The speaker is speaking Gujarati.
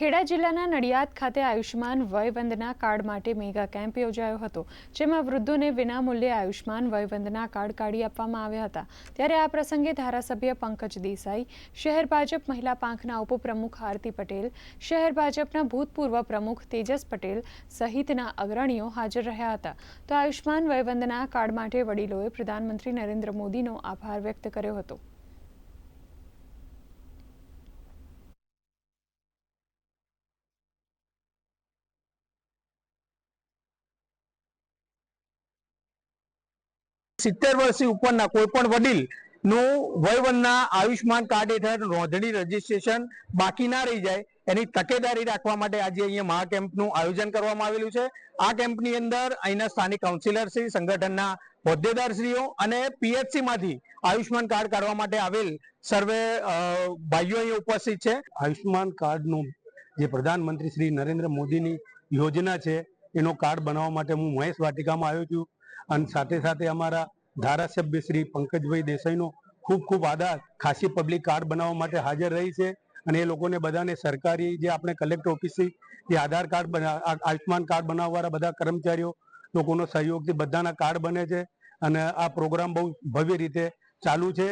ખેડા જિલ્લાના નડિયાદ ખાતે આયુષ્માન વયવંદના કાર્ડ માટે મેગા કેમ્પ યોજાયો હતો, જેમાં વૃદ્ધોને વિનામૂલ્યે આયુષ્માન વયવંદના કાર્ડ કાઢી આપવામાં આવ્યા હતા. ત્યારે આ પ્રસંગે ધારાસભ્ય પંકજ દેસાઈ, શહેર ભાજપ મહિલા પાંખના ઉપપ્રમુખ આરતી પટેલ, શહેર ભાજપના ભૂતપૂર્વ પ્રમુખ તેજસ પટેલ સહિતના અગ્રણીઓ હાજર રહ્યા હતા. તો આયુષ્માન વયવંદના કાર્ડ માટે વડીલોએ પ્રધાનમંત્રી નરેન્દ્ર મોદીનો આભાર વ્યક્ત કર્યો હતો. સિત્તેર વર્ષથી ઉપરના કોઈ પણ વડીલનું વયવનના આયુષ્માન કાર્ડ હેઠળ નોંધણી રજીસ્ટ્રેશન બાકી ના રહી જાય, એની તકેદારી રાખવા માટે આજે અહીંયા મહા કેમ્પનું આયોજન કરવામાં આવેલું છે. આ કેમ્પની અંદર અહીંના સ્થાનિક કાઉન્સિલર શ્રી, સંગઠનના હોદ્દેદારશ્રીઓ અને પીએચસી માંથી આયુષ્માન કાર્ડ કાઢવા માટે આવેલ સર્વે ભાઈઓ અહીંયા ઉપસ્થિત છે. આયુષ્માન કાર્ડનું જે પ્રધાનમંત્રી શ્રી નરેન્દ્ર મોદીની યોજના છે, એનો કાર્ડ બનાવવા માટે હું મહેશ વાટિકામાં આવ્યો છું. અને સાથે સાથે અમારા ધારાસભ્ય શ્રી પંકજભાઈ દેસાઈનો ખૂબ ખૂબ આધાર ખાસી પબ્લિક કાર્ડ બનાવવા માટે હાજર રહી છે અને એ લોકોને બધાને સરકારી જે આપણે કલેક્ટર ઓફિસથી જે આધાર કાર્ડ બના- આયુષ્માન કાર્ડ બનાવવાવાળા બધા કર્મચારીઓ લોકોનો સહયોગથી બધાના કાર્ડ બને છે અને આ પ્રોગ્રામ બહુ ભવ્ય રીતે ચાલુ છે.